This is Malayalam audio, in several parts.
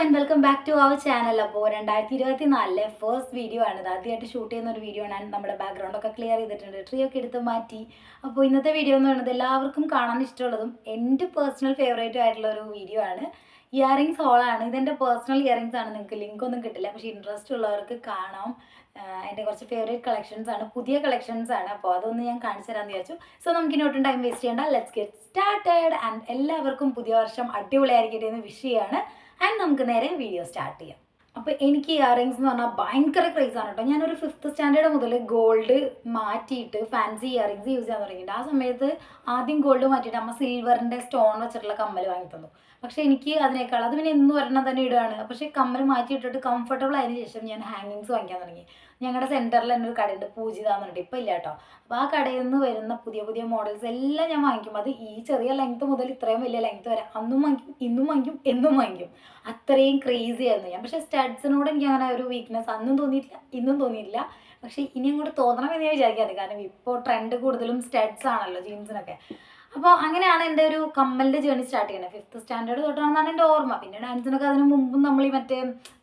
And welcome back to our channel അപ്പോൾ രണ്ടായിരത്തി ഇരുപത്തി നാലിലെ ഫസ്റ്റ് വീഡിയോ ആണ്. ഇത് ആദ്യമായിട്ട് ഷൂട്ട് ചെയ്യുന്ന ഒരു വീഡിയോ ആണ്. നമ്മുടെ ബാക്ക്ഗ്രൗണ്ട് ഒക്കെ ക്ലിയർ ചെയ്തിട്ടുണ്ട്. ട്രീ ഒക്കെ എടുത്ത് മാറ്റി. അപ്പോൾ ഇന്നത്തെ വീഡിയോ എന്ന് പറയുന്നത് എല്ലാവർക്കും കാണാൻ ഇഷ്ടമുള്ളതും എന്റെ പേഴ്സണൽ ഫേവറേറ്റും ആയിട്ടുള്ള ഒരു വീഡിയോ ആണ്. ഇയറിങ്സ് ഹോളാണ് ഇതെന്റെ പേഴ്സണൽ ഇയറിങ്സ് ആണ്. നിങ്ങൾക്ക് ലിങ്ക് ഒന്നും കിട്ടില്ല. പക്ഷേ ഇൻട്രസ്റ്റ് ഉള്ളവർക്ക് കാണാം. എന്റെ കുറച്ച് ഫേവറേറ്റ് കളക്ഷൻസ് ആണ്. പുതിയ കളക്ഷൻസ് ആണ്. അപ്പോൾ അതൊന്ന് ഞാൻ കാണിച്ചു തരാമെന്ന് വിചാരിച്ചു. സോ നമുക്ക് ഇനി ടൈം വേസ്റ്റ് ചെയ്യേണ്ട. ലെറ്റ്സ് ഗെറ്റ് സ്റ്റാർട്ടഡ് ആൻഡ് എല്ലാവർക്കും പുതിയ വർഷം അടിപൊളിയായിരിക്കട്ടെ എന്ന് വിഷ് ചെയ്യാണ്. ആൻഡ് നമുക്ക് നേരെ വീഡിയോ സ്റ്റാർട്ട് ചെയ്യാം. അപ്പോൾ എനിക്ക് ഇയറിങ്സ് എന്ന് പറഞ്ഞാൽ ഭയങ്കര ക്രേസ് ആണ് കേട്ടോ. ഞാനൊരു ഫിഫ്ത്ത് സ്റ്റാൻഡേർഡ് മുതൽ ഗോൾഡ് മാറ്റിയിട്ട് ഫാൻസി ഇയറിങ്സ് യൂസ് ചെയ്യാൻ തുടങ്ങിയിട്ടുണ്ട്. ആ സമയത്ത് ആദ്യം ഗോൾഡ് മാറ്റിയിട്ട് അമ്മ സിൽവറിന്റെ സ്റ്റോൺ വെച്ചിട്ടുള്ള കമ്മൽ വാങ്ങി തന്നു. പക്ഷേ എനിക്ക് അതിനേക്കാൾ അത് പിന്നെ എന്ന് ഒരെണ്ണം തന്നെ ഇടുകയാണ്. പക്ഷേ കമ്മൽ മാറ്റിയിട്ടിട്ട് കംഫർട്ടബിൾ ആയതിനു ശേഷം ഞാൻ ഹാങ്ങിങ്സ് വാങ്ങിക്കാൻ തുടങ്ങി. ഞങ്ങളുടെ സെന്ററിൽ തന്നെ ഒരു കടയുണ്ട് പൂജിതാന്ന് പറഞ്ഞിട്ട്. ഇപ്പം ഇല്ല കേട്ടോ. അപ്പോൾ ആ കടയിൽ നിന്ന് വരുന്ന പുതിയ പുതിയ മോഡൽസ് എല്ലാം ഞാൻ വാങ്ങിക്കും. അത് ഈ ചെറിയ ലെങ്ത് മുതൽ ഇത്രയും വലിയ ലെങ്ത് വരെ. അന്നും വാങ്ങിക്കും ഇന്നും വാങ്ങിക്കും എന്നും വാങ്ങിക്കും. അത്രയും ക്രേസി ആയിരുന്നു ഞാൻ. പക്ഷേ സ്റ്റഡ്സിനോട് എനിക്ക് അങ്ങനെ ഒരു വീക്ക്നെസ് അന്നും തോന്നിയിട്ടില്ല ഇന്നും തോന്നിയിട്ടില്ല. പക്ഷേ ഇനി അങ്ങോട്ട് തോന്നണമെന്ന് ഞാൻ വിചാരിക്കാറ് കാരണം ഇപ്പോൾ ട്രെൻഡ് കൂടുതലും സ്റ്റഡ്സ് ആണല്ലോ ജീൻസിനൊക്കെ അപ്പോൾ അങ്ങനെയാണ് എന്റെ ഒരു കമ്മലിന്റെ ജേണി സ്റ്റാർട്ട് ചെയ്യുന്നത് ഫിഫ്ത്ത് സ്റ്റാൻഡേർഡ് തൊട്ടാണെന്നാണ് എന്റെ ഓർമ്മ. പിന്നെ ഡാൻസിനൊക്കെ അതിന് മുമ്പും നമ്മൾ ഈ മറ്റേ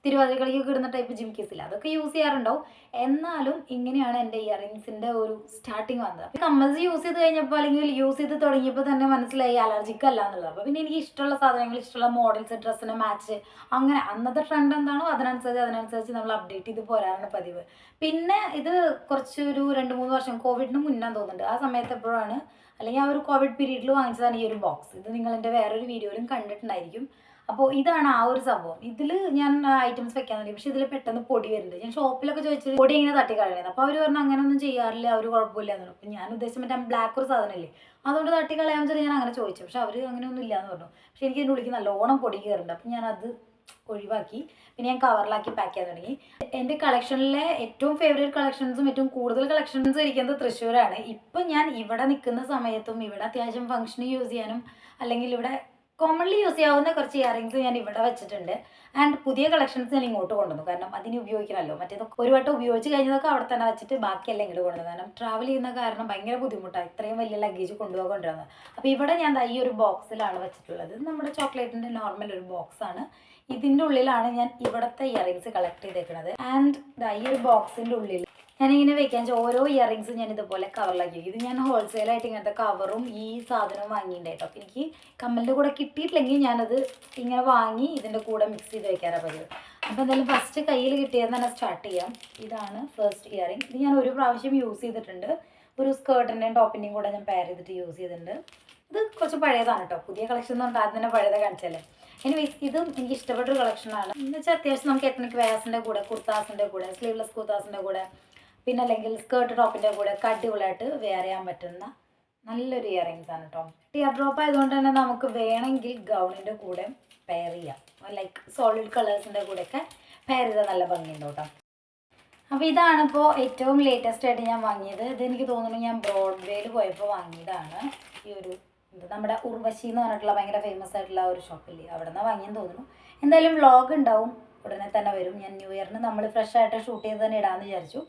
തിരുവാതിര ടൈപ്പ് ഇടുന്ന ടൈപ്പ് ഇല്ല? അതൊക്കെ യൂസ് ചെയ്യാറുണ്ടാവും. എന്നാലും ഇങ്ങനെയാണ് എന്റെ ഇയറിങ്സിന്റെ ഒരു സ്റ്റാർട്ടിങ് വന്നത്. കമ്മൽസ് യൂസ് ചെയ്ത് കഴിഞ്ഞപ്പോൾ അല്ലെങ്കിൽ യൂസ് ചെയ്ത് തുടങ്ങിയപ്പോൾ തന്നെ മനസ്സിലായി അലർജിക്ക് അല്ല എന്നുള്ളത്. അപ്പോൾ പിന്നെ എനിക്ക് ഇഷ്ടമുള്ള സാധനങ്ങൾ ഇഷ്ടമുള്ള മോഡൽസ് ഡ്രസ്സിന് മാച്ച് അങ്ങനെ അന്നത്തെ ട്രെൻഡ് എന്താണോ അതിനനുസരിച്ച് അതിനനുസരിച്ച് നമ്മൾ അപ്ഡേറ്റ് ചെയ്ത് പോരാറാണ് പതിവ്. പിന്നെ ഇത് കുറച്ചൊരു രണ്ട് മൂന്ന് വർഷം കോവിഡിന് മുന്നേ തോന്നുന്നുണ്ട്. ആ സമയത്ത് എപ്പോഴാണ്? അല്ലെങ്കിൽ ആ ഒരു കോവിഡ് പീരീഡിൽ വാങ്ങിച്ചതാണ് ഈ ഒരു ബോക്സ് ഇത് നിങ്ങൾ എന്റെ വേറൊരു വീഡിയോയിലും കണ്ടിട്ടുണ്ടായിരിക്കും. അപ്പോൾ ഇതാണ് ആ ഒരു സംഭവം. ഇതിൽ ഞാൻ ഐറ്റംസ് വെക്കാൻ തുടങ്ങി പക്ഷേ ഇതിൽ പെട്ടെന്ന് പൊടി വരുന്നുണ്ട് ഞാൻ ഷോപ്പിലൊക്കെ ചോദിച്ചത് പൊടി ഇങ്ങനെ തട്ടി കളയുന്നത് അപ്പോൾ അവർ പറഞ്ഞു അങ്ങനെയൊന്നും ചെയ്യാറില്ല. അവർ കുഴപ്പമില്ല. എന്ന് പറഞ്ഞു. ഞാൻ ഉദ്ദേശിച്ച മറ്റേ ബ്ലാക്ക് ഒരു സാധനമില്ലേ അതുകൊണ്ട് തട്ടി കളയാൻ വെച്ചാൽ ഞാൻ അങ്ങനെ ചോദിച്ചു. പക്ഷെ അവർ അങ്ങനെയൊന്നും ഇല്ല എന്ന് പറഞ്ഞു. പക്ഷെ എനിക്ക് ഇതിന്റെ ഉള്ളിൽ നല്ലോണം പൊടി കയറുന്നുണ്ട് അപ്പം ഞാനത് ഒഴിവാക്കി. പിന്നെ ഞാൻ കവറിലാക്കി പാക്ക് ചെയ്യാൻ തുടങ്ങി. എന്റെ കളക്ഷനിലെ ഏറ്റവും ഫേവറേറ്റ് കളക്ഷൻസും ഏറ്റവും കൂടുതൽ കളക്ഷൻസും ഇരിക്കുന്നത് തൃശ്ശൂരാണ്. ഇപ്പം ഞാൻ ഇവിടെ നിൽക്കുന്ന സമയത്തും ഇവിടെ അത്യാവശ്യം ഫംഗ്ഷന് യൂസ് ചെയ്യാനും അല്ലെങ്കിൽ ഇവിടെ കോമൺലി യൂസ് ചെയ്യാവുന്ന കുറച്ച് ഇയറിങ്സ് ഞാൻ ഇവിടെ വെച്ചിട്ടുണ്ട്. ആൻഡ് പുതിയ കളക്ഷൻസ് ഞാൻ ഇങ്ങോട്ട് കൊണ്ടുവന്നു. കാരണം അതിന് ഉപയോഗിക്കണമല്ലോ. മറ്റേതൊക്കെ ഒരു വട്ടം ഉപയോഗിച്ച് കഴിഞ്ഞതൊക്കെ അവിടെ തന്നെ വെച്ചിട്ട് ബാക്കിയെല്ലാം ഇങ്ങോട്ട് കൊണ്ടുവന്നു. കാരണം ട്രാവൽ ചെയ്യുന്ന കാരണം ഭയങ്കര ബുദ്ധിമുട്ടാണ്. ഇത്രയും വലിയ ലഗേജ് കൊണ്ടുപോകാൻ കൊണ്ടുവന്നത് അപ്പോൾ ഇവിടെ ഞാൻ ഈ ഒരു ബോക്സിലാണ് വെച്ചിട്ടുള്ളത്. നമ്മുടെ ചോക്ലേറ്റിന്റെ നോർമൽ ഒരു ബോക്സാണ് ഇതിന്റെ ഉള്ളിലാണ് ഞാൻ ഇവിടുത്തെ ഇയറിങ്സ് കളക്ട് ചെയ്തേക്കുന്നത് ആൻഡ് ഈ ഒരു ബോക്സിന്റെ ഉള്ളിൽ ഞാനിങ്ങനെ വെക്കാൻ ഓരോ ഇയറിങ്സ് ഞാൻ ഇതുപോലെ കവറിലാക്കി ഇത് ഞാൻ ഹോൾസെയിലായിട്ട് ഇങ്ങനത്തെ കവറും ഈ സാധനവും വാങ്ങിയിട്ടുണ്ടായിട്ടോ അപ്പോൾ എനിക്ക് കമ്മലിന്റെ കൂടെ കിട്ടിയിട്ടില്ലെങ്കിൽ ഞാനത് ഇങ്ങനെ വാങ്ങി ഇതിന്റെ കൂടെ മിക്സ് ചെയ്ത് വെക്കാറാണ് പതിവ്. അപ്പോൾ എന്തായാലും ഫസ്റ്റ് കയ്യിൽ കിട്ടിയതെന്ന് തന്നെ സ്റ്റാർട്ട് ചെയ്യാം. ഇതാണ് ഫസ്റ്റ് ഇയറിങ് ഇത് ഞാൻ ഒരു പ്രാവശ്യം യൂസ് ചെയ്തിട്ടുണ്ട്. ഒരു സ്കേർട്ടിന്റെയും ടോപ്പിന്റെയും കൂടെ ഞാൻ പെയർ ചെയ്തിട്ട് യൂസ് ചെയ്തിട്ടുണ്ട്. ഇത് കുറച്ച് പഴയതാണ് കേട്ടോ. പുതിയ കളക്ഷൻ പറഞ്ഞാൽ ആദ്യം തന്നെ പഴയത് കാണിച്ചല്ലേ എനിവേസ് ഇതും എനിക്ക് ഇഷ്ടപ്പെട്ടൊരു കളക്ഷനാണ് എന്ന് വെച്ചാൽ അത്യാവശ്യം നമുക്ക് എത്നിക് വേസിന്റെ കൂടെ കുർത്താസിന്റെ കൂടെ സ്ലീവ്ലെസ് കുർത്താസിന്റെ കൂടെ പിന്നെ അല്ലെങ്കിൽ സ്കേർട്ട് ടോപ്പിന്റെ കൂടെ ഒക്കെ അടിപൊളിയായിട്ട് വെയർ ചെയ്യാൻ പറ്റുന്ന നല്ലൊരു ഇയറിങ്സ് ആണ് കേട്ടോ ടിയർ ഡ്രോപ്പ് ആയതുകൊണ്ട് തന്നെ നമുക്ക് വേണമെങ്കിൽ ഗൗണിന്റെ കൂടെ പെയർ ചെയ്യാം. ലൈക്ക് സോളിഡ് കളേഴ്സിന്റെ കൂടെയൊക്കെ പെയർ ചെയ്താൽ നല്ല ഭംഗിയുണ്ട് കേട്ടോ അപ്പോൾ ഇതാണ് ഇപ്പോൾ ഏറ്റവും ലേറ്റസ്റ്റ് ആയിട്ട് ഞാൻ വാങ്ങിയത്. ഇത് എനിക്ക് തോന്നുന്നു ഞാൻ ബ്രോഡ്വേയിൽ പോയപ്പോൾ വാങ്ങിയതാണ്. ഈ ഒരു ഇത് നമ്മുടെ ഉർവശി എന്ന് പറഞ്ഞിട്ടുള്ള ഭയങ്കര ഫേമസ് ആയിട്ടുള്ള ഒരു ഷോപ്പില്ലേ അവിടെ നിന്ന് വാങ്ങിയെന്ന് തോന്നുന്നു. എന്തായാലും വ്ളോഗ് ഉണ്ടാവും. ഉടനെ തന്നെ വരും. ഞാൻ ന്യൂ ഇയറിന് നമ്മൾ ഫ്രഷ് ആയിട്ട് ഷൂട്ട് ചെയ്ത് തന്നെ ഇടാമെന്ന് വിചാരിച്ചു.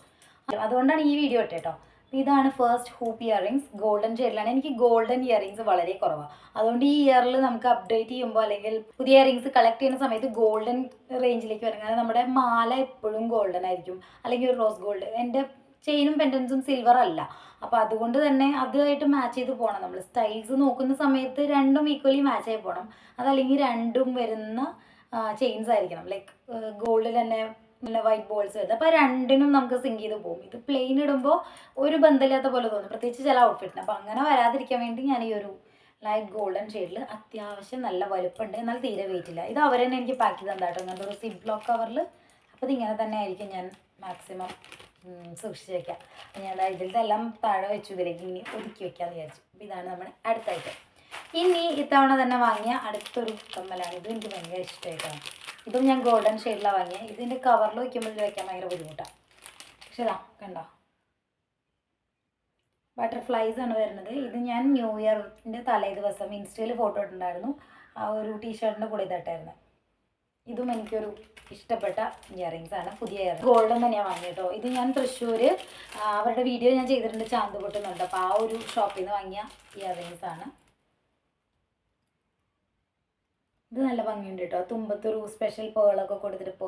അതുകൊണ്ടാണ് ഈ വീഡിയോ ഇട്ടേട്ടോ ഇതാണ് ഫസ്റ്റ് ഹൂപ്പ് ഇയറിങ്സ് ഗോൾഡൻ ഷെയ്ഡിലാണ് എനിക്ക് ഗോൾഡൻ ഇയറിങ്സ് വളരെ കുറവാണ് അതുകൊണ്ട് ഈ ഇയറിൽ നമുക്ക് അപ്ഡേറ്റ് ചെയ്യുമ്പോൾ അല്ലെങ്കിൽ പുതിയ ഇയറിങ്സ് കളക്ട് ചെയ്യുന്ന സമയത്ത് ഗോൾഡൻ റേഞ്ചിലേക്ക് വരും കാരണം നമ്മുടെ മാല എപ്പോഴും ഗോൾഡൻ ആയിരിക്കും. അല്ലെങ്കിൽ ഒരു റോസ് ഗോൾഡ് എന്റെ ചെയിനും പെൻഡൻസും സിൽവർ അല്ല. അപ്പോൾ അതുകൊണ്ട് തന്നെ അതുമായിട്ട് മാച്ച് ചെയ്ത് പോകണം നമ്മൾ സ്റ്റൈൽസ് നോക്കുന്ന സമയത്ത് രണ്ടും ഈക്വലി മാച്ച് ആയി പോകണം അതല്ലെങ്കിൽ രണ്ടും വരുന്ന ചെയിൻസ് ആയിരിക്കണം. ലൈക്ക് ഗോൾഡിൽ തന്നെ നല്ല വൈറ്റ് ബോൾസ് വരുന്നത്. അപ്പോൾ രണ്ടിനും നമുക്ക് സിങ്ക് ചെയ്ത് പോകും ഇത് പ്ലെയിൻ ഇടുമ്പോൾ ഒരു ബന്ധമില്ലാത്ത പോലെ തോന്നും. പ്രത്യേകിച്ച് ചില ഔട്ട്ഫിറ്റിന് അപ്പോൾ അങ്ങനെ വരാതിരിക്കാൻ വേണ്ടി ഞാൻ ഈ ഒരു ലൈറ്റ് ഗോൾഡൻ ഷെയ്ഡിൽ അത്യാവശ്യം നല്ല വലുപ്പമുണ്ട് എന്നാൽ തീരെ വെയിറ്റ് ഇല്ല. ഇത് അവർ തന്നെ എനിക്ക് പാക്ക് ചെയ്ത് തന്നാട്ടോ അങ്ങനത്തെ ഒരു സിബ് ബ്ലോക്ക് കവറിൽ അപ്പോൾ ഇതിങ്ങനെ തന്നെ ആയിരിക്കും ഞാൻ മാക്സിമം സൂക്ഷിച്ച് വയ്ക്കാം ഞാൻ ഇതിലത്തെ എല്ലാം താഴെ വെച്ചു. ഇതിലേക്ക് ഇനി ഒതുക്കി വയ്ക്കാമെന്ന് വിചാരിച്ചു. അപ്പോൾ ഇതാണ് നമ്മുടെ അടുത്ത ഐറ്റം ഇനി ഇത്തവണ തന്നെ വാങ്ങിയ അടുത്തൊരു കമ്മലാണ്. ഇത് എനിക്ക് ഭയങ്കര ഇഷ്ടമായിട്ടാണ്. ഇതും ഞാൻ ഗോൾഡൻ ഷെയ്ഡിലാണ് വാങ്ങിയത് ഇതിന്റെ കവറിൽ വയ്ക്കുമ്പോൾ വയ്ക്കാൻ ഭയങ്കര ബുദ്ധിമുട്ടാണ് പക്ഷേ ഇതാ കണ്ടോ? ബട്ടർഫ്ലൈസ് ആണ് വരുന്നത്. ഇത് ഞാൻ ന്യൂ ഇയറിന്റെ തലേ ദിവസം ഇൻസ്റ്റയിൽ ഫോട്ടോ ഇട്ടിട്ടുണ്ടായിരുന്നു. ആ ഒരു ടീഷർട്ടിന്റെ കൂടെ ഇതായിട്ടായിരുന്നു ഇതും എനിക്കൊരു ഇഷ്ടപ്പെട്ട ഇയറിങ്സ് ആണ്. പുതിയ ഇയർ ഗോൾഡൻ തന്നെയാണ് വാങ്ങിയത് ഇത് ഞാൻ തൃശ്ശൂർ അവരുടെ വീഡിയോ ഞാൻ ചെയ്തിട്ടുണ്ട് ചാന്ത് പൊട്ടുന്നുണ്ട്. അപ്പോൾ ആ ഒരു ഷോപ്പിൽ നിന്ന് വാങ്ങിയ ഇയറിങ്സ് ആണ്. ഇത് നല്ല ഭംഗിയുണ്ട് കേട്ടോ. തുമ്പത്തൊരു സ്പെഷ്യൽ പേളൊക്കെ കൊടുത്തിട്ട് പോ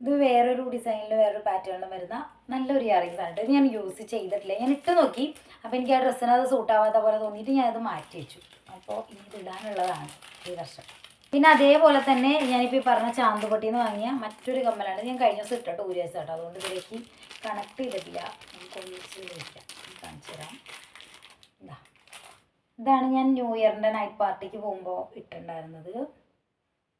ഇത് വേറൊരു ഡിസൈനിൽ വേറൊരു പാറ്റേണിലും വരുന്ന നല്ലൊരു ഇയറിങ്സ് ആണ് ഇത് ഞാൻ യൂസ് ചെയ്തിട്ടില്ല. ഞാൻ ഇട്ട് നോക്കി. അപ്പോൾ എനിക്ക് ആ ഡ്രസ്സിന് അത് സൂട്ട് ആവാത്ത പോലെ തോന്നിയിട്ട് ഞാനത് മാറ്റി വെച്ചു. അപ്പോൾ ഇനി ഇത് ഇടാനുള്ളതാണ് ഈ വർഷം. പിന്നെ അതേപോലെ തന്നെ ഞാനിപ്പോൾ ഈ പറഞ്ഞ ചാന്തുപട്ടിയിൽ നിന്ന് വാങ്ങിയ മറ്റൊരു കമ്മലാണ്. ഞാൻ കഴിഞ്ഞ ദിവസം ഇട്ടോ ടൂ ഇയേഴ്സ് കേട്ടോ. അതുകൊണ്ട് ഇതിലേക്ക് കണക്ട് ചെയ്തിട്ടില്ല. നമുക്ക് കാണിച്ചു തരാം. ഇതാണ് ഞാൻ ന്യൂ ഇയറിന്റെ നൈറ്റ് പാർട്ടിക്ക് പോകുമ്പോൾ ഇട്ടിട്ടുണ്ടായിരുന്നത്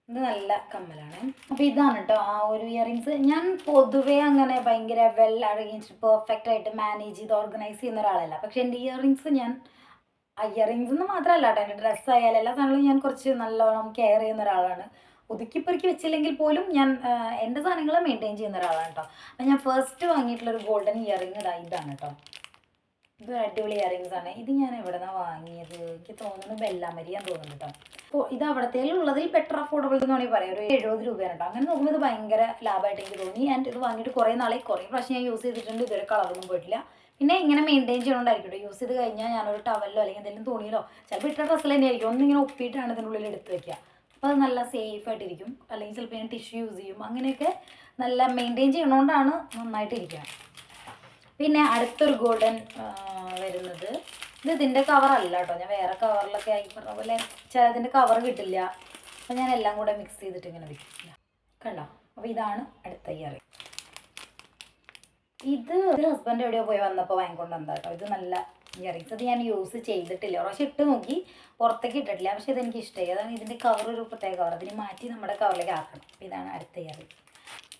ഇത് നല്ല കമ്മലാണ്. അപ്പോൾ ഇതാണ് കേട്ടോ ആ ഒരു ഇയറിങ്സ് ഞാൻ പൊതുവേ അങ്ങനെ ഭയങ്കര വെൽ അറേഞ്ച്ഡ് പെർഫെക്റ്റ് ആയിട്ട് മാനേജ് ചെയ്ത് ഓർഗനൈസ് ചെയ്യുന്ന ഒരാളല്ല. പക്ഷെ എന്റെ ഇയറിങ്സ് ഞാൻ ആ ഇയറിങ്സ് എന്ന് മാത്രമല്ല കേട്ടോ എന്റെ ഡ്രസ്സ് ആയാലും എല്ലാ സാധനങ്ങളും ഞാൻ കുറച്ച് നല്ലോണം കെയർ ചെയ്യുന്ന ഒരാളാണ്. ഒതുക്കി പെറുക്കി വെച്ചില്ലെങ്കിൽ പോലും ഞാൻ എന്റെ സാധനങ്ങൾ മെയിന്റെയിൻ ചെയ്യുന്ന ഒരാളാണ് കേട്ടോ അപ്പം ഞാൻ ഫസ്റ്റ് വാങ്ങിയിട്ടുള്ള ഒരു ഗോൾഡൻ ഇയറിങ് ഇതാ ഇതാണ് കേട്ടോ ഇത് അടിപൊളി ഇയറിങ്സ് ആണ്. ഇത് ഞാൻ എവിടെ നിന്നാണ് വാങ്ങിയത്? എനിക്ക് തോന്നുന്നു ബെല്ലാമരിയാൻ തോന്നുന്നു കേട്ടോ അപ്പോൾ ഇത് അവിടത്തേലുള്ളതിൽ ബെറ്റർ അഫോർഡബിൾ എന്ന് വേണമെങ്കിൽ പറയാം. ഒരു എഴുപത് രൂപയാണ് കേട്ടോ അങ്ങനെ നോക്കുമ്പോൾ ഇത് ഭയങ്കര ലാഭമായിട്ട് എനിക്ക് തോന്നി. ഞാൻ ഇത് വാങ്ങിയിട്ട് കുറേ നാളെ കുറേ പ്രാവശ്യം ഞാൻ യൂസ് ചെയ്തിട്ടുണ്ട്. ഇതുവരെ കളറൊന്നും പോയിട്ടില്ല. പിന്നെ ഇങ്ങനെ മെയിന്റെയിൻ ചെയ്യണോണ്ടായിരിക്കും യൂസ് ചെയ്ത് കഴിഞ്ഞാൽ ഞാനൊരു ടവലോ അല്ലെങ്കിൽ എന്തെങ്കിലും തുണിയിലോ ചിലപ്പോൾ ഇട്ട ഡ്രസ്സിൽ തന്നെ ആയിരിക്കും. ഒന്നിങ്ങനെ ഒപ്പിയിട്ടാണ് ഇതിനുള്ളിൽ എടുത്ത് വെക്കുക. അപ്പോൾ അത് നല്ല സേഫ് ആയിട്ടിരിക്കും. അല്ലെങ്കിൽ ചിലപ്പോൾ ഞാൻ ടിഷ്യൂ യൂസ് ചെയ്യും. അങ്ങനെയൊക്കെ നല്ല മെയിന്റെയിൻ ചെയ്യണോണ്ടാണ് നന്നായിട്ടിരിക്കുക പിന്നെ അടുത്തൊരു ഗോൾഡൻ വരുന്നത്. ഇത് ഇതിന്റെ കവറല്ല കേട്ടോ. ഞാൻ വേറെ കവറിലൊക്കെ ആയി പറഞ്ഞ പോലെ ചിലതിന്റെ കവർ കിട്ടില്ല. അപ്പം ഞാൻ എല്ലാം കൂടെ മിക്സ് ചെയ്തിട്ട് ഇങ്ങനെ വെക്കില്ല കണ്ടോ? അപ്പോൾ ഇതാണ് അടുത്ത ഇയർ ഇത് ഹസ്ബൻഡ് എവിടെയോ പോയി വന്നപ്പോൾ വാങ്ങിക്കൊണ്ട് വന്നതാ കേട്ടോ. ഇത് നല്ല ഇയറിങ്സ് അത് ഞാൻ യൂസ് ചെയ്തിട്ടില്ല. പക്ഷെ ഇട്ട് നോക്കി പുറത്തേക്ക് ഇട്ടിട്ടില്ല. പക്ഷെ ഇതെനിക്ക് ഇഷ്ടമായി. അതാണ് ഇതിന്റെ കവർ ഒരു പ്രത്യേക കവർ അതിന് മാറ്റി നമ്മുടെ കവറിലേക്ക് ആക്കണം. ഇതാണ് അടുത്ത ഇയറിങ്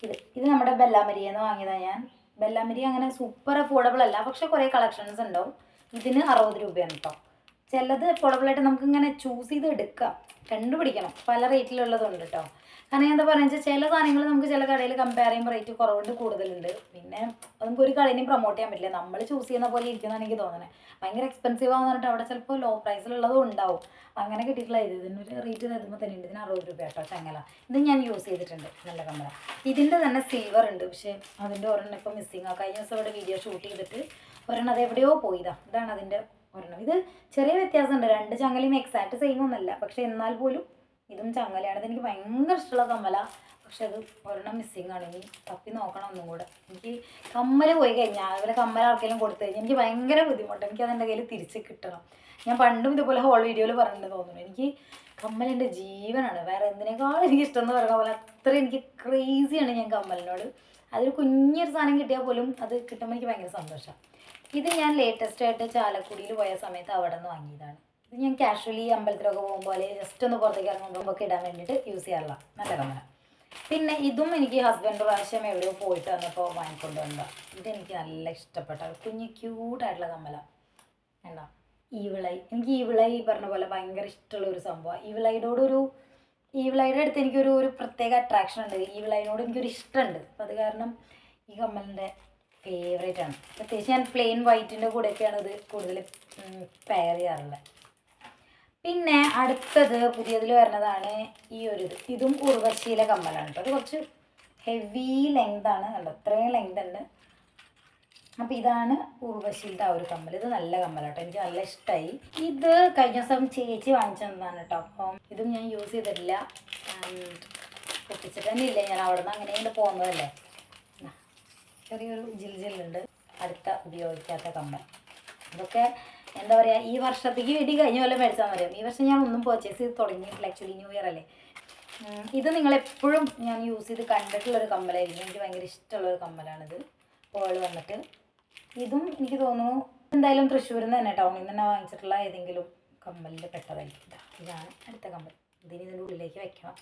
ഇത് ഇത് നമ്മുടെ ബെല്ലാമരിയെന്ന് വാങ്ങിയതാണ് ഞാൻ. ബെല്ലാമരി അങ്ങനെ സൂപ്പർ അഫോർഡബിൾ അല്ല. പക്ഷെ കുറേ കളക്ഷൻസ് ഉണ്ടാവും ഇതിന് അറുപത് രൂപയാണ് കേട്ടോ ചിലത് അഫോർഡബിൾ ആയിട്ട് നമുക്ക് ഇങ്ങനെ ചൂസ് ചെയ്ത് എടുക്കാം. കണ്ടുപിടിക്കണം. പല റേറ്റിലുള്ളതുണ്ട് കേട്ടോ കാരണം എന്താ പറയുക ചില സാധനങ്ങൾ നമുക്ക് ചില കടയിൽ കമ്പയർ ചെയ്യുമ്പോൾ റേറ്റ് കുറവുണ്ട് കൂടുതലുണ്ട്. പിന്നെ നമുക്ക് ഒരു കടയിനെയും പ്രൊമോട്ട് ചെയ്യാൻ പറ്റില്ല. നമ്മൾ ചൂസ് ചെയ്യുന്ന പോലെ ഇരിക്കുന്നതാണ് എനിക്ക് തോന്നുന്നത് ഭയങ്കര എക്സ്പെൻസീവ് ആണെന്ന് പറഞ്ഞിട്ട് അവിടെ ചിലപ്പോൾ ലോ പ്രൈസിലുള്ളതും ഉണ്ടാവും. അങ്ങനെ കിട്ടിയിട്ടുള്ള ഇത് ഇതിനൊരു റേറ്റ് തരുമ്പോൾ തന്നെ ഉണ്ട്. ഇതിന് അറുപത് രൂപ കേട്ടോ ചങ്ങല. ഇത് ഞാൻ യൂസ് ചെയ്തിട്ടുണ്ട്. നല്ല കമ്പല ഇതിന്റെ തന്നെ സിൽവർ ഉണ്ട്. പക്ഷേ അതിന്റെ ഒരെണ്ണം ഇപ്പോൾ മിസ്സിങ് ആ. കഴിഞ്ഞ ദിവസം ഇവിടെ വീഡിയോ ഷൂട്ട് ചെയ്തിട്ട് ഒരെണ്ണം അത് എവിടെയോ പോയതാ. ഇതാണ് അതിന്റെ ഒരെണ്ണം. ഇത് ചെറിയ വ്യത്യാസമുണ്ട്. രണ്ട് ചങ്ങലയും എക്സാക്ട് സെയിം ഒന്നല്ല. പക്ഷേ എന്നാൽ പോലും ഇതും ചങ്ങലയാണ് എനിക്ക് ഭയങ്കര ഇഷ്ടമുള്ള കമ്മല. പക്ഷെ അത് ഒരെണ്ണം മിസ്സിങ് ആണ്. ഇനി തപ്പി നോക്കണം ഒന്നും കൂടെ. എനിക്ക് കമ്മൽ പോയി കഴിഞ്ഞാൽ അതുപോലെ കമ്മൽ ആർക്കെങ്കിലും കൊടുത്തു കഴിഞ്ഞാൽ എനിക്ക് ഭയങ്കര ബുദ്ധിമുട്ട്. എനിക്ക് അതെന്റെ കയ്യിൽ തിരിച്ച് കിട്ടണം. ഞാൻ പണ്ടും ഇതുപോലെ ഹോൾ വീഡിയോയിൽ പറഞ്ഞിട്ട് തോന്നുന്നു. എനിക്ക് കമ്മൽ എന്റെ ജീവനാണ്. വേറെ എന്തിനേക്കാളും എനിക്ക് ഇഷ്ടം എന്ന് പറയുന്ന പോലെ അത്ര എനിക്ക് ക്രേസിയാണ് ഞാൻ കമ്മലിനോട്. അതൊരു കുഞ്ഞൊരു സാധനം കിട്ടിയാൽ പോലും അത് കിട്ടുമ്പോൾ എനിക്ക് ഭയങ്കര സന്തോഷമാണ് ഇത് ഞാൻ ലേറ്റസ്റ്റ് ആയിട്ട് ചാലക്കുടിയിൽ പോയ സമയത്ത് അവിടെ നിന്ന് വാങ്ങിയതാണ്. ഇത് ഞാൻ കാഷ്വലി അമ്പലത്തിലൊക്കെ പോകുമ്പോൾ ജസ്റ്റ് ഒന്ന് പുറത്തേക്ക് ഇറങ്ങുമ്പോൾ ഒക്കെ ഇടാൻ വേണ്ടിയിട്ട് യൂസ് ചെയ്യാറുള്ള നല്ല കമ്മല പിന്നെ ഇതും എനിക്ക് ഹസ്ബൻഡ് പ്രാവശ്യം എവിടെയോ പോയിട്ട് വന്നപ്പോൾ വാങ്ങിക്കൊണ്ട് വന്നതാണ് ഇതെനിക്ക് നല്ല ഇഷ്ടപ്പെട്ട കുഞ്ഞ് ക്യൂട്ടായിട്ടുള്ള കമ്മല വേണ്ട ഈവിളൈ. എനിക്ക് ഈവിളൈ പറഞ്ഞ പോലെ ഭയങ്കര ഇഷ്ടമുള്ള ഒരു സംഭവമാണ്. ഈവിളൈയോടൊരു ഈവിളൈയുടെ അടുത്ത് എനിക്കൊരു ഒരു പ്രത്യേക അട്രാക്ഷൻ ഉണ്ട്. ഈവിളൈനോട് എനിക്കൊരു ഇഷ്ടമുണ്ട്. അപ്പം അത് കാരണം ഈ കമ്മലിന്റെ ഫേവറേറ്റ് ആണ്. പ്രത്യേകിച്ച് ഞാൻ പ്ലെയിൻ വൈറ്റിന്റെ കൂടെയൊക്കെയാണ് ഇത് കൂടുതൽ പെയർ ചെയ്യാറുള്ളത്. പിന്നെ അടുത്തത് പുതിയതിൽ വരുന്നതാണ് ഈ ഒരു ഇത്. ഇതും ഉർവശീല കമ്മലാണ് കേട്ടോ. അത് കുറച്ച് ഹെവി ലെങ്ത് ആണ് കണ്ടോ? അത്രയും ലെങ്ത് ഉണ്ട്. അപ്പം ഇതാണ് ഉർവശീലിന്റെ ആ ഒരു കമ്മൽ ഇത് നല്ല കമ്മലാട്ടോ എനിക്ക് നല്ല ഇഷ്ടമായി ഇത് കഴിഞ്ഞ ദിവസം ചേച്ചി വാങ്ങിച്ചു തന്നതാണ് കേട്ടോ. അപ്പം ഇതും ഞാൻ യൂസ് ചെയ്തിട്ടില്ല. പൊട്ടിച്ചിട്ട് തന്നെ ഇല്ല. ഞാൻ അവിടെ നിന്ന് അങ്ങനെ പോകുന്നതല്ലേ ദാ, ചെറിയൊരു ജിൽ ജില്ലുണ്ട്. അടുത്ത ഉപയോഗിക്കാത്ത കമ്മൽ. ഇതൊക്കെ എന്താ പറയുക ഈ വർഷത്തേക്ക് വേണ്ടി കഴിഞ്ഞ പോലെ മേടിച്ചാൽ മതി ഈ വർഷം ഞാൻ ഒന്നും പർച്ചേസ് ചെയ്ത് തുടങ്ങിയിട്ടില്ല ആക്ച്വലി ന്യൂ ഇയർ അല്ലേ. ഇത് നിങ്ങൾ എപ്പോഴും ഞാൻ യൂസ് ചെയ്ത് കണ്ടിട്ടുള്ളൊരു കമ്മലായിരിക്കും. എനിക്ക് ഭയങ്കര ഇഷ്ടമുള്ളൊരു കമ്മലാണിത്. പേൾ വന്നിട്ട്. ഇതും എനിക്ക് തോന്നുന്നു എന്തായാലും തൃശ്ശൂരിൽ നിന്ന് തന്നെ ടൗണിൽ നിന്ന് തന്നെ വാങ്ങിച്ചിട്ടുള്ള ഏതെങ്കിലും കമ്മലിൽ പെട്ടതായിരിക്കും. ഇതാണ് അടുത്ത കമ്മൽ. ഇതിന് ഇതിന്റെ ഉള്ളിലേക്ക് വെക്കണം.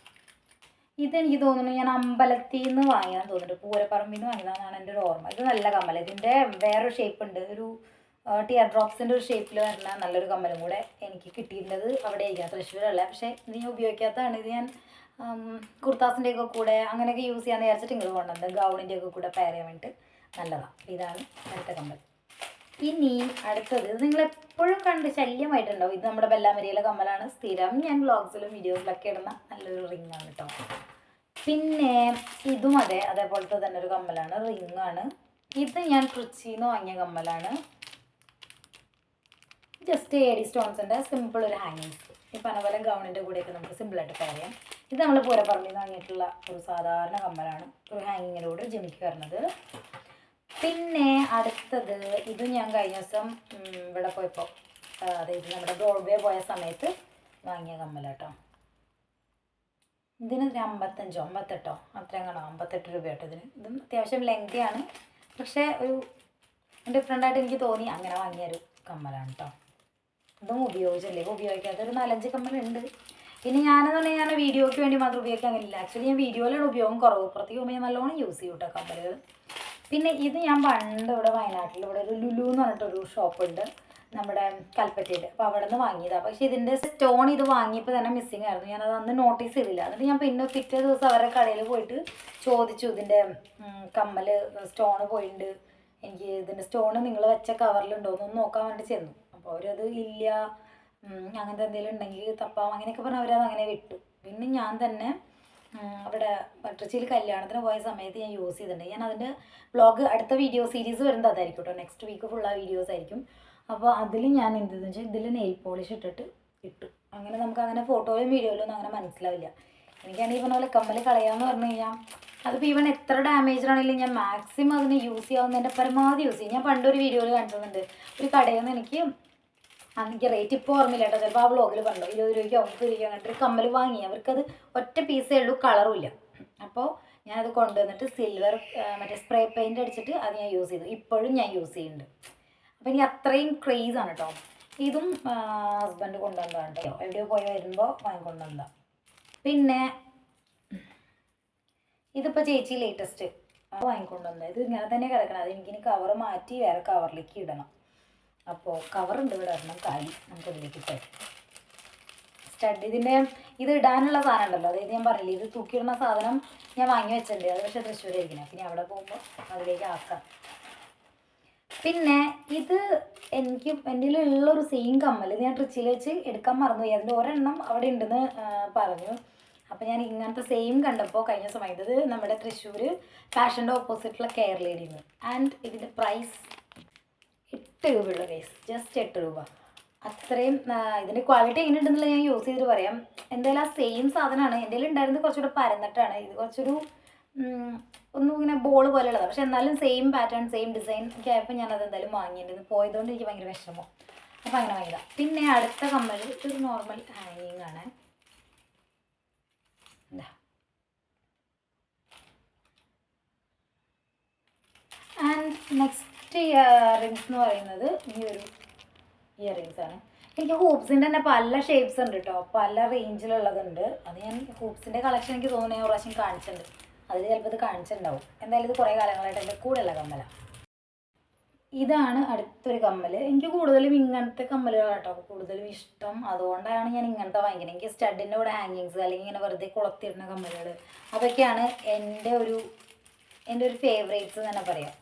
ഇതെനിക്ക് തോന്നുന്നു ഞാൻ അമ്പലത്തിൽ നിന്ന് വാങ്ങിയതാന്ന് തോന്നുന്നുണ്ട് പൂരപ്പറമ്പിൽ നിന്ന് വാങ്ങിയതാണെന്നാണ് എന്റെ ഒരു ഓർമ്മ. ഇത് നല്ല കമ്മൽ ഇതിന്റെ വേറൊരു ഷേപ്പ് ഉണ്ട്. ഒരു ടിയർ ഡ്രോപ്സിന്റെ ഒരു ഷേപ്പിൽ വരുന്ന നല്ലൊരു കമ്മലും കൂടെ എനിക്ക് കിട്ടിയിട്ടുള്ളത് അവിടെ ആയിരിക്കാം തൃശ്ശൂരല്ല. പക്ഷേ ഇത് ഞാൻ ഉപയോഗിക്കാത്തതാണ് ഇത് ഞാൻ കുർത്താസിന്റെ ഒക്കെ കൂടെ അങ്ങനെയൊക്കെ യൂസ് ചെയ്യാന്ന് വിചാരിച്ചിട്ട് ഇങ്ങോട്ട് കൊണ്ടുവന്നത്. ഗൗണിന്റെ ഒക്കെ കൂടെ പെയർ ചെയ്യാൻ വേണ്ടിയിട്ട് നല്ലതാണ് ഇതാണ് അടുത്ത കമ്മൽ. ഇനി അടുത്തത് ഇത് നിങ്ങൾ എപ്പോഴും കണ്ട് ശല്യമായിട്ടുണ്ടാവും. ഇത് നമ്മുടെ ബെല്ലാമരിയിലെ കമ്മലാണ്. സ്ഥിരം ഞാൻ വ്ളോഗ്സിലും വീഡിയോസിലൊക്കെ ഇടുന്ന നല്ലൊരു റിംഗ് ആണ് കേട്ടോ പിന്നെ ഇതും അതെ അതേപോലത്തെ തന്നെ ഒരു കമ്മലാണ്. റിംഗ് ആണ്. ഇത് ഞാൻ ട്രിച്ചിന്ന് വാങ്ങിയ കമ്മലാണ്. ജസ്റ്റ് എ സ്റ്റോൺസിന്റെ സിമ്പിൾ ഒരു ഹാങ്ങിങ്സ് ഈ പനവലം ഗൗണിന്റെ കൂടെയൊക്കെ നമുക്ക് സിമ്പിളായിട്ട് ചെയ്യാം. ഇത് നമ്മൾ പൂരപ്പറമ്പിൽ നിന്ന് വാങ്ങിയിട്ടുള്ള ഒരു സാധാരണ കമ്മലാണ്. ഒരു ഹാങ്ങിങ്ങിലൂടെ ജിമിക്ക് വരുന്നത്. പിന്നെ അടുത്തത് ഇത് ഞാൻ കഴിഞ്ഞ ദിവസം ഇവിടെ പോയപ്പോൾ അതായത് നമ്മുടെ ബ്രോഡ്വേ പോയ സമയത്ത് വാങ്ങിയ കമ്മലാട്ടോ. ഇതിന് അമ്പത്തഞ്ചോ അമ്പത്തെട്ടോ? അത്രയും അമ്പത്തെട്ട് രൂപ കേട്ടോ ഇതിന്. ഇതും അത്യാവശ്യം ലെങ്തിയാണ് പക്ഷേ ഒരു ഡിഫറെന്റ് ആയിട്ട് എനിക്ക് തോന്നി അങ്ങനെ വാങ്ങിയൊരു കമ്മലാണ് കേട്ടോ ഇതും ഉപയോഗിച്ചില്ലേ? ഇപ്പം ഉപയോഗിക്കാത്ത ഒരു നാലഞ്ച് കമ്മലുണ്ട്. പിന്നെ ഞാനെന്ന് പറഞ്ഞാൽ ഞാൻ വീഡിയോയ്ക്ക് വേണ്ടി മാത്രം ഉപയോഗിക്കാൻ കഴിയില്ല. ആക്ച്വലി ഞാൻ വീഡിയോയിലാണ് ഉപയോഗം കുറവ്. പുറത്തേക്ക് പോകുമ്പോൾ ഞാൻ നല്ലോണം യൂസ് ചെയ്യും കേട്ടോ കമ്മലുകൾ പിന്നെ ഇത് ഞാൻ പണ്ട് ഇവിടെ വയനാട്ടിൽ ഇവിടെ ഒരു ലുലു എന്ന് പറഞ്ഞിട്ടൊരു ഷോപ്പുണ്ട്. നമ്മുടെ കൽപ്പറ്റയിൽ അപ്പോൾ അവിടെ നിന്ന് വാങ്ങിയതാണ് പക്ഷേ ഇതിന്റെ സ്റ്റോൺ ഇത് വാങ്ങിയപ്പോൾ തന്നെ മിസ്സിങ് ആയിരുന്നു. ഞാനത് അന്ന് നോട്ടീസ് ചെയ്തില്ല. എന്നിട്ട് ഞാൻ പിന്നെ പിറ്റേ ദിവസം അവരുടെ കടയിൽ പോയിട്ട് ചോദിച്ചു ഇതിന്റെ കമ്മൽ സ്റ്റോൺ പോയിട്ടുണ്ട് എനിക്ക് ഇതിന്റെ സ്റ്റോൺ നിങ്ങൾ വെച്ച കവറിലുണ്ടോ എന്നൊന്ന് നോക്കാൻ വേണ്ടി ചെന്നു. അവരത് ഇല്ല. അങ്ങനത്തെ എന്തെങ്കിലും ഉണ്ടെങ്കിൽ തപ്പാം. അങ്ങനെയൊക്കെ പറഞ്ഞ് അവരത് അങ്ങനെ വിട്ടു. പിന്നെ ഞാൻ തന്നെ അവിടെ പട്ടച്ചിയിൽ കല്യാണത്തിന് പോയ സമയത്ത് ഞാൻ യൂസ് ചെയ്തിട്ടുണ്ട്. ഞാൻ അതിന്റെ വ്ളോഗ് അടുത്ത വീഡിയോ സീരീസ് വരുന്നത് അതായിരിക്കും കേട്ടോ നെക്സ്റ്റ് വീക്ക് ഫുൾ ആ വീഡിയോസ് ആയിരിക്കും. അപ്പോൾ അതിൽ ഞാൻ എന്തെന്ന് വെച്ചാൽ ഇതിൽ നെയിൽ പോളിഷ് ഇട്ടിട്ട് ഇട്ടു. അങ്ങനെ നമുക്ക് അങ്ങനെ ഫോട്ടോയിലും വീഡിയോയിലും അങ്ങനെ മനസ്സിലാവില്ല. എനിക്കാണെങ്കിൽ പറഞ്ഞ പോലെ കമ്മൽ കളയാന്ന് പറഞ്ഞു കഴിഞ്ഞാൽ അതിപ്പോൾ ഇവൻ എത്ര ഡാമേജ് ആണെങ്കിലും ഞാൻ മാക്സിമം അതിന് യൂസ് ചെയ്യാവുന്നതിന്റെ പരമാവധി യൂസ് ചെയ്യും. ഞാൻ പണ്ടൊരു വീഡിയോയിൽ കാണിച്ചിട്ടുണ്ട് ഒരു കടയിൽ നിന്ന് എനിക്ക് അന്ന് എനിക്ക് റേറ്റ് ഇപ്പോൾ ഓർമ്മയില്ല കേട്ടോ. ചിലപ്പോൾ ആ വ്ളോഗിൽ പറഞ്ഞു ഇരുപത് രൂപയ്ക്ക് ഒമ്പത് രൂപ അങ്ങനത്തെ ഒരു കമ്മൽ വാങ്ങി. അവർക്കത് ഒറ്റ പീസേ ഉള്ളൂ കളറും ഇല്ല. അപ്പോൾ ഞാനത് കൊണ്ടുവന്നിട്ട് സിൽവർ മറ്റേ സ്പ്രേ പെയിന്റ് അടിച്ചിട്ട് അത് ഞാൻ യൂസ് ചെയ്തു. ഇപ്പോഴും ഞാൻ യൂസ് ചെയ്യുന്നുണ്ട്. അപ്പോൾ എനിക്ക് അത്രയും ക്രേസ് ആണ് കേട്ടോ ഇതും ഹസ്ബൻഡ് കൊണ്ടുവന്നതാണ് കേട്ടോ എവിടെയോ പോയി വരുമ്പോൾ വാങ്ങിക്കൊണ്ടുവന്നതാണ് പിന്നെ ഇതിപ്പോൾ ചേച്ചി ലേറ്റസ്റ്റ് വാങ്ങിക്കൊണ്ടുവന്നത്. ഇത് ഇങ്ങനെ തന്നെ കിടക്കണം അത് എനിക്കിനി കവർ മാറ്റി വേറെ കവറിലേക്ക് ഇടണം. അപ്പോൾ കവറുണ്ട് ഇവിടെ. ഒരെണ്ണം നമുക്ക് ഇതിലേക്ക് ഇട്ടേ സ്റ്റഡ് ഇതിന്റെ ഇത് ഇടാനുള്ള സാധനം ഉണ്ടല്ലോ അതായത് ഞാൻ പറഞ്ഞില്ല ഇത് തൂക്കിയിടുന്ന സാധനം ഞാൻ വാങ്ങി വെച്ചിട്ടുണ്ട്. അത് പക്ഷേ തൃശ്ശൂരായിരിക്കണം പിന്നെ അവിടെ പോകുമ്പോൾ അതിലേക്ക് ആക്കാം. പിന്നെ ഇത് എനിക്ക് എന്റെ ഉള്ളൊരു സെയിം കമ്മൽ ഞാൻ ട്രിച്ചിൽ വെച്ച് എടുക്കാൻ മറന്നുപോയി. അതിന്റെ ഒരെണ്ണം അവിടെ ഉണ്ടെന്ന് പറഞ്ഞു. അപ്പോൾ ഞാൻ ഇങ്ങനത്തെ സെയിം കണ്ടപ്പോൾ കഴിഞ്ഞ സമയത്ത് നമ്മുടെ തൃശ്ശൂർ ഫാഷന്റെ ഓപ്പോസിറ്റുള്ള കെയർ ലേഡിന്ന് ആൻഡ് ഇതിന്റെ പ്രൈസ് എട്ട് രൂപയുള്ളൂ കേസ് ജസ്റ്റ് എട്ട് രൂപ. അത്രയും ഇതിന്റെ ക്വാളിറ്റി എങ്ങനെ ഉണ്ടെന്നുള്ള ഞാൻ യൂസ് ചെയ്തിട്ട് പറയാം. എന്തായാലും ആ സെയിം സാധനമാണ് എന്റെ ഉണ്ടായിരുന്നത് കുറച്ചുകൂടെ പരന്നിട്ടാണ്. ഇത് കുറച്ചൊരു ഒന്നും ഇങ്ങനെ ബോൾ പോലെയുള്ളതാണ് പക്ഷെ എന്നാലും സെയിം പാറ്റേൺ സെയിം ഡിസൈൻ ഒക്കെ ആയപ്പോൾ ഞാനത് എന്തായാലും വാങ്ങിയിട്ടുണ്ട്. പോയതുകൊണ്ട് എനിക്ക് ഭയങ്കര വിഷമം. അപ്പോൾ അങ്ങനെ വാങ്ങിയതാണ് പിന്നെ അടുത്ത കമ്മൽ ഇതൊരു നോർമൽ ഹാങ്ങിങ് ആണ്. ആൻഡ് നെക്സ്റ്റ് ഇയറിങ്സ് എന്ന് പറയുന്നത് ഈ ഒരു ഇയറിങ്സ് ആണ്. എനിക്ക് ഹൂപ്സിന്റെ തന്നെ പല ഷേപ്സ് ഉണ്ട് കേട്ടോ പല റേഞ്ചിലുള്ളതുണ്ട് അത് ഞാൻ ഹൂപ്സിന്റെ കളക്ഷൻ എനിക്ക് തോന്നുന്നു ഞാൻ പ്രാവശ്യം കാണിച്ചിട്ടുണ്ട്. അതിൽ ചിലപ്പോൾ ഇത് കാണിച്ചിട്ടുണ്ടാവും. എന്തായാലും ഇത് കുറേ കാലങ്ങളായിട്ട് എന്റെ കൂടെയുള്ള കമ്മല. ഇതാണ് അടുത്തൊരു കമ്മൽ എനിക്ക് കൂടുതലും ഇങ്ങനത്തെ കമ്മലുകളാണ് കേട്ടോ കൂടുതലും ഇഷ്ടം. അതുകൊണ്ടാണ് ഞാൻ ഇങ്ങനത്തെ വാങ്ങിക്കുന്നത് എനിക്ക് സ്റ്റഡിന്റെ കൂടെ ഹാങ്ങിങ്സ് അല്ലെങ്കിൽ ഇങ്ങനെ വെറുതെ കുളത്തിടുന്ന കമ്മലുകൾ അതൊക്കെയാണ് എന്റെ ഒരു എന്റെ ഒരു ഫേവറേറ്റ്സ് തന്നെ പറയാം.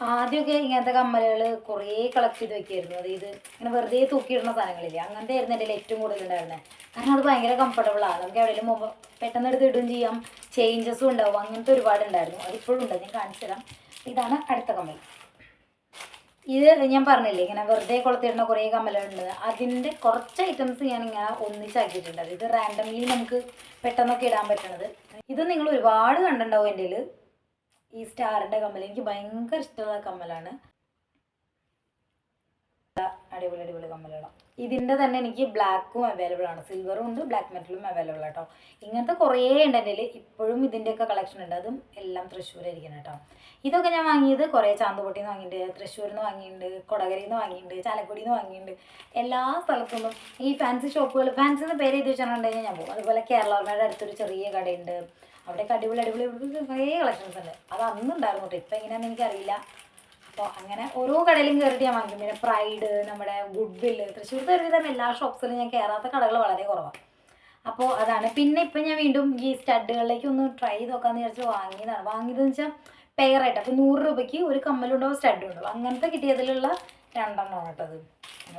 ആദ്യമൊക്കെ ഇങ്ങനത്തെ കമ്മലുകൾ കുറേ കളക്ട് ചെയ്ത് വെക്കായിരുന്നു. അതായത് ഇങ്ങനെ വെറുതെ തൂക്കിയിടുന്ന സാധനങ്ങളില്ലേ? അങ്ങനത്തെ ആയിരുന്നു എന്റെ ഏറ്റവും കൂടുതൽ ഉണ്ടായിരുന്നത് കാരണം അത് ഭയങ്കര കംഫർട്ടബിൾ ആണ് നമുക്ക് എവിടെയെങ്കിലും മുമ്പ് പെട്ടെന്ന് എടുത്ത് ഇടുകയും ചെയ്യാം. ചേഞ്ചസും ഉണ്ടാവും. അങ്ങനത്തെ ഒരുപാട് ഉണ്ടായിരുന്നു. അതിപ്പോഴും ഉണ്ട്. ഞാൻ കാണിച്ചു തരാം. ഇതാണ് അടുത്ത കമ്മൽ. ഇത് ഞാൻ പറഞ്ഞില്ലേ ഇങ്ങനെ വെറുതെ കൊളുത്തിടുന്ന കുറേ കമ്മലുണ്ട് അതിന്റെ കുറച്ച് ഐറ്റംസ് ഞാൻ ഇങ്ങനെ ഒന്നിച്ചാക്കിയിട്ടുണ്ട്. ഇത് റാൻഡംലി നമുക്ക് പെട്ടെന്നൊക്കെ ഇടാൻ പറ്റണത്. ഇത് നിങ്ങൾ ഒരുപാട് കണ്ടിട്ടുണ്ടാവും എന്റെ ഈ സ്റ്റാറിന്റെ കമ്മൽ എനിക്ക് ഭയങ്കര ഇഷ്ടമുള്ള കമ്മലാണ്. അടിപൊളി അടിപൊളി കമ്മലുകളാണ് ഇതിന്റെ തന്നെ എനിക്ക് ബ്ലാക്കും അവൈലബിൾ ആണ്. സിൽവറും ഉണ്ട് ബ്ലാക്ക് മെറ്റലും അവൈലബിൾ ആട്ടോ ഇങ്ങനത്തെ കുറേ ഉണ്ട് എന്റെ ഇപ്പോഴും ഇതിന്റെയൊക്കെ കളക്ഷൻ ഉണ്ട്. അതും എല്ലാം തൃശ്ശൂരായിരിക്കണം കേട്ടോ. ഇതൊക്കെ ഞാൻ വാങ്ങിയത് കുറേ ചാന്തുപൊട്ടിയിൽ നിന്ന് വാങ്ങിയിട്ടുണ്ട് തൃശ്ശൂരിൽ നിന്ന് വാങ്ങിയിട്ടുണ്ട് കൊടകരയിൽ നിന്ന് വാങ്ങിയിട്ടുണ്ട് ചാലക്കുടിയിൽ നിന്ന് വാങ്ങിയിട്ടുണ്ട്. എല്ലാ സ്ഥലത്തു നിന്നും ഈ ഫാൻസി ഷോപ്പുകൾ ഫാൻസി എന്ന് പേര് എഴുതി വെച്ചിട്ടുണ്ടെങ്കിൽ ഞാൻ പോകും. അതുപോലെ കേരളവർമ്മയുടെ അടുത്തൊരു ചെറിയ കടയുണ്ട്. അവിടെയൊക്കെ അടിപൊളി അടിപൊളി കുറേ കളക്ഷൻസ് ഉണ്ട്. അത് അന്നുണ്ടായിരുന്നു കേട്ടോ. ഇപ്പം എങ്ങനെയാണെന്ന് എനിക്കറിയില്ല. അപ്പോൾ അങ്ങനെ ഓരോ കടയിലും കയറിയിട്ട് ഞാൻ വാങ്ങിക്കും. പിന്നെ പ്രൈഡ് നമ്മുടെ ഗുഡ് വില്ല് തൃശ്ശൂരത്തെ ഒരുവിധം എല്ലാ ഷോപ്സിലും ഞാൻ കയറാത്ത കടകൾ വളരെ കുറവാണ് അപ്പോൾ അതാണ്. പിന്നെ ഇപ്പം ഞാൻ വീണ്ടും ഈ സ്റ്റഡുകളിലേക്ക് ഒന്ന് ട്രൈ ചെയ്ത് നോക്കാമെന്ന് വിചാരിച്ച് വാങ്ങിയതാണ്. വാങ്ങിയതെന്ന് വെച്ചാൽ പെയറായിട്ട് അപ്പോൾ നൂറ് രൂപയ്ക്ക് ഒരു കമ്മലുണ്ടാവും സ്റ്റഡും ഉണ്ടാവും അങ്ങനത്തെ കിട്ടിയതിലുള്ള രണ്ടെണ്ണം കേട്ടത്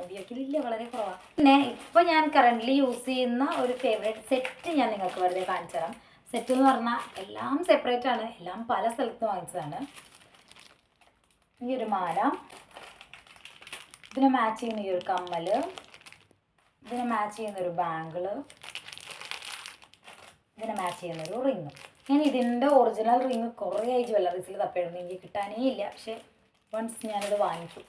ഉപയോഗിക്കുന്നില്ല വളരെ കുറവാണ് പിന്നെ ഇപ്പോൾ ഞാൻ കറന്റ്ലി യൂസ് ചെയ്യുന്ന ഒരു ഫേവറേറ്റ് സെറ്റ് ഞാൻ നിങ്ങൾക്ക് വെറുതെ കാണിച്ചു തരാം സെറ്റ് എന്ന് പറഞ്ഞാൽ എല്ലാം സെപ്പറേറ്റ് ആണ്. എല്ലാം പല സ്ഥലത്ത് വാങ്ങിച്ചതാണ്. ഈ ഒരു മാല. ഇതിനെ മാച്ച് ചെയ്യുന്ന ഈ ഒരു കമ്മൽ ഇതിനെ മാച്ച് ചെയ്യുന്ന ഒരു ബാങ്കിൾ ഇതിനെ മാച്ച് ചെയ്യുന്ന ഒരു റിങ് ഞാൻ ഇതിന്റെ ഒറിജിനൽ റിങ് കുറേ ആയി ജ്വല്ലറീസിൽ തപ്പിയിരുന്നു എനിക്ക് കിട്ടാനേ ഇല്ല. പക്ഷേ വൺസ് ഞാനിത് വാങ്ങിച്ചു.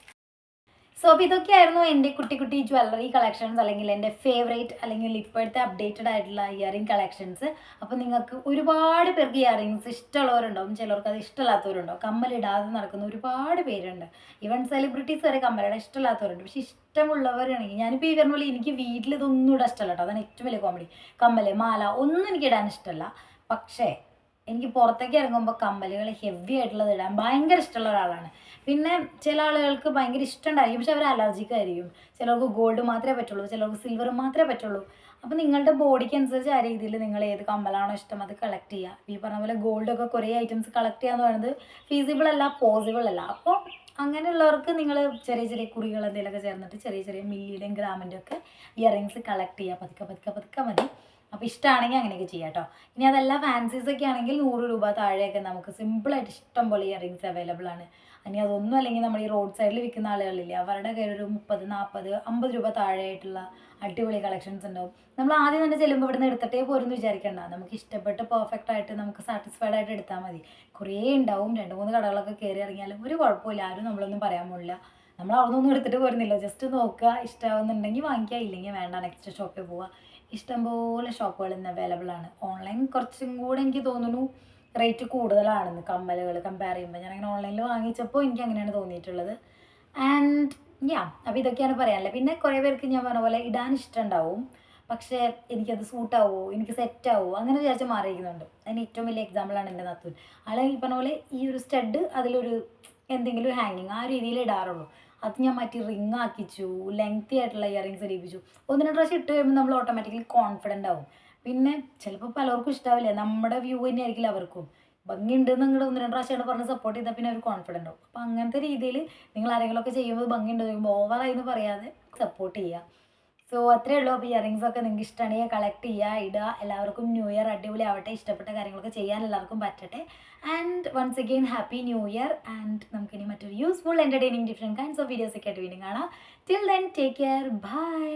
സോ അപ്പോൾ ഇതൊക്കെയായിരുന്നു എന്റെ കുട്ടി കുട്ടി ജ്വല്ലറി കളക്ഷൻസ് അല്ലെങ്കിൽ എന്റെ ഫേവറേറ്റ് അല്ലെങ്കിൽ ഇപ്പോഴത്തെ അപ്ഡേറ്റഡ് ആയിട്ടുള്ള ഇയറിംഗ് കളക്ഷൻസ് അപ്പോൾ നിങ്ങൾക്ക് ഒരുപാട് പേർക്ക് ഇയറിങ്സ് ഇഷ്ടമുള്ളവരുണ്ടാവും ചിലർക്ക് അത് ഇഷ്ടമില്ലാത്തവരുണ്ടാവും. കമ്മലിടാതെ നടക്കുന്ന ഒരുപാട് പേരുണ്ട്. ഈവൻ സെലിബ്രിറ്റീസ് വരെ കമ്മലിടാൻ ഇഷ്ടമില്ലാത്തവരുണ്ട്. പക്ഷേ ഇഷ്ടമുള്ളവരാണെങ്കിൽ ഞാനിപ്പോൾ ഈ പറഞ്ഞ പോലെ എനിക്ക് വീട്ടിൽ ഇതൊന്നും ഇടാൻ ഇഷ്ടമല്ല കേട്ടോ. അതാണ് ഏറ്റവും വലിയ കോമഡി കമ്മൽ മാല ഒന്നും എനിക്ക് ഇടാൻ ഇഷ്ടമല്ല. പക്ഷേ എനിക്ക് പുറത്തേക്ക് ഇറങ്ങുമ്പോൾ കമ്മലുകൾ ഹെവി ആയിട്ടുള്ളത് ഇടാൻ ഭയങ്കര ഇഷ്ടമുള്ള ഒരാളാണ്. പിന്നെ ചില ആളുകൾക്ക് ഭയങ്കര ഇഷ്ടമുണ്ടായിരിക്കും. പക്ഷെ അവർ അലർജിക്ക് ആയിരിക്കും ചിലർക്ക് ഗോൾഡ് മാത്രമേ പറ്റുള്ളൂ. ചിലർക്ക് സിൽവർ മാത്രമേ പറ്റുള്ളൂ. അപ്പോൾ നിങ്ങളുടെ ബോഡിക്ക് അനുസരിച്ച് ആ രീതിയിൽ നിങ്ങൾ ഏത് കമ്മലാണോ ഇഷ്ടം അത് കളക്ട് ചെയ്യുക. ഈ പറഞ്ഞ പോലെ ഗോൾഡ് ഒക്കെ കുറേ ഐറ്റംസ് കളക്ട് ചെയ്യാന്ന് പറയുന്നത് ഫീസിബിൾ അല്ല പോസിബിൾ അല്ല. അപ്പോൾ അങ്ങനെയുള്ളവർക്ക് നിങ്ങൾ ചെറിയ ചെറിയ കുറികൾ എന്തെങ്കിലുമൊക്കെ ചേർന്നിട്ട് ചെറിയ ചെറിയ മില്ലിയുടെയും ഗ്രാമിന്റെ ഒക്കെ ഇയറിങ്സ് കളക്ട് ചെയ്യുക. പതുക്കെ പതുക്കെ പതുക്കെ മതി. അപ്പോൾ ഇഷ്ടമാണെങ്കിൽ അങ്ങനെയൊക്കെ ചെയ്യാം കേട്ടോ. ഇനി അതെല്ലാം ഫാൻസീസ് ഒക്കെ ആണെങ്കിൽ നൂറ് രൂപ താഴെയൊക്കെ നമുക്ക് സിമ്പിളായിട്ട് ഇഷ്ടം പോലെ ഇയറിങ്സ് അവൈലബിൾ ആണ്. ഇനി അതൊന്നും അല്ലെങ്കിൽ നമ്മൾ ഈ റോഡ് സൈഡിൽ വിൽക്കുന്ന ആളുകളില്ലേ അവരുടെ കയ്യിൽ ഒരു മുപ്പത് നാൽപ്പത് അമ്പത് രൂപ താഴെയായിട്ടുള്ള അടിപൊളി കളക്ഷൻസ് ഉണ്ടാവും. നമ്മൾ ആദ്യം തന്നെ ചെല്ലുമ്പോൾ ഇവിടുന്ന് എടുത്തിട്ടേ പോരെന്ന് വിചാരിക്കണ്ട. നമുക്ക് ഇഷ്ടപ്പെട്ട് പെർഫെക്റ്റ് ആയിട്ട് നമുക്ക് സാറ്റിസ്ഫൈഡ് ആയിട്ട് എടുത്താൽ മതി. കുറേ ഉണ്ടാവും. രണ്ട് മൂന്ന് കടകളൊക്കെ കയറി ഇറങ്ങിയാലും ഒരു കുഴപ്പമില്ല ആരും നമ്മളൊന്നും പറയാൻ പോലില്ല നമ്മൾ അവിടെ നിന്നൊന്നും എടുത്തിട്ട് പോരുന്നില്ല. ജസ്റ്റ് നോക്കുക. ഇഷ്ടമാവുന്നുണ്ടെങ്കിൽ വാങ്ങിക്കുക. ഇല്ലെങ്കിൽ വേണ്ട. നെക്സ്റ്റ് ഷോപ്പിൽ പോവുക. ഇഷ്ടംപോലെ ഷോപ്പുകൾ ഇന്ന് അവൈലബിൾ ആണ്. ഓൺലൈൻ കുറച്ചും കൂടെ എനിക്ക് തോന്നുന്നു റേറ്റ് കൂടുതലാണെന്ന് കമ്മലുകൾ കമ്പയർ ചെയ്യുമ്പോൾ. ഞാൻ അങ്ങനെ ഓൺലൈനിൽ വാങ്ങിച്ചപ്പോൾ എനിക്ക് അങ്ങനെയാണ് തോന്നിയിട്ടുള്ളത്. ആൻഡ് യാ അപ്പോൾ ഇതൊക്കെയാണ് പറയാനുള്ളത്. പിന്നെ കുറേ പേർക്ക് ഞാൻ പറഞ്ഞ പോലെ ഇടാൻ ഇഷ്ടമുണ്ടാവും. പക്ഷേ എനിക്കത് സൂട്ടാവോ എനിക്ക് സെറ്റാവോ അങ്ങനെ വിചാരിച്ച് മാറിയിരിക്കുന്നുണ്ട്. അതിന് ഏറ്റവും വലിയ എക്സാമ്പിളാണ് എന്റെ നത്തൂൻ. ആളെ ഈ പറഞ്ഞ പോലെ ഈ ഒരു സ്റ്റഡ് അതിലൊരു എന്തെങ്കിലും ഹാങ്ങിങ് ആ രീതിയിൽ ഇടാറുള്ളൂ. അത് ഞാൻ മറ്റേ റിങ് ആക്കിച്ചു ലെങ്തി ആയിട്ടുള്ള ഇയറിങ്സ് ഇടിപ്പിച്ചു. ഒന്നിനെ പ്രാവശ്യം ഇട്ട് കഴിയുമ്പോൾ നമ്മൾ ഓട്ടോമാറ്റിക്കലി കോൺഫിഡന്റ് ആവും. പിന്നെ ചിലപ്പോൾ പലർക്കും ഇഷ്ടാവില്ല? നമ്മുടെ വ്യൂ തന്നെ ആയിരിക്കില്ല അവർക്കും. ഭംഗിയുണ്ട് നിങ്ങൾ ഒന്ന് രണ്ട് പ്രാവശ്യമാണ് പറഞ്ഞ് സപ്പോർട്ട് ചെയ്താൽ പിന്നെ അവർ കോൺഫിഡന്റ് ആവും. അപ്പോൾ അങ്ങനത്തെ രീതിയിൽ നിങ്ങൾ ആരെങ്കിലുമൊക്കെ ചെയ്യുമ്പോൾ ഭംഗിയുണ്ട് ചോദിക്കുമ്പോൾ ഓവറായി എന്ന് പറയാതെ സപ്പോർട്ട് ചെയ്യുക സോ അത്രേ ഉള്ളൂ. അപ്പോൾ ഇയറിങ്സ് ഒക്കെ നിങ്ങൾക്ക് ഇഷ്ടമാണെങ്കിൽ കളക്ട് ചെയ്യുക ഇടുക എല്ലാവർക്കും ന്യൂ ഇയർ അടിപൊളി ആവട്ടെ. ഇഷ്ടപ്പെട്ട കാര്യങ്ങളൊക്കെ ചെയ്യാൻ എല്ലാവർക്കും പറ്റട്ടെ. And once again happy new year and നമുക്കിനി മറ്റൊരു useful entertaining different kinds of videos ഒക്കെ ആയിട്ട് വീണ്ടും കാണാം. Till then take care bye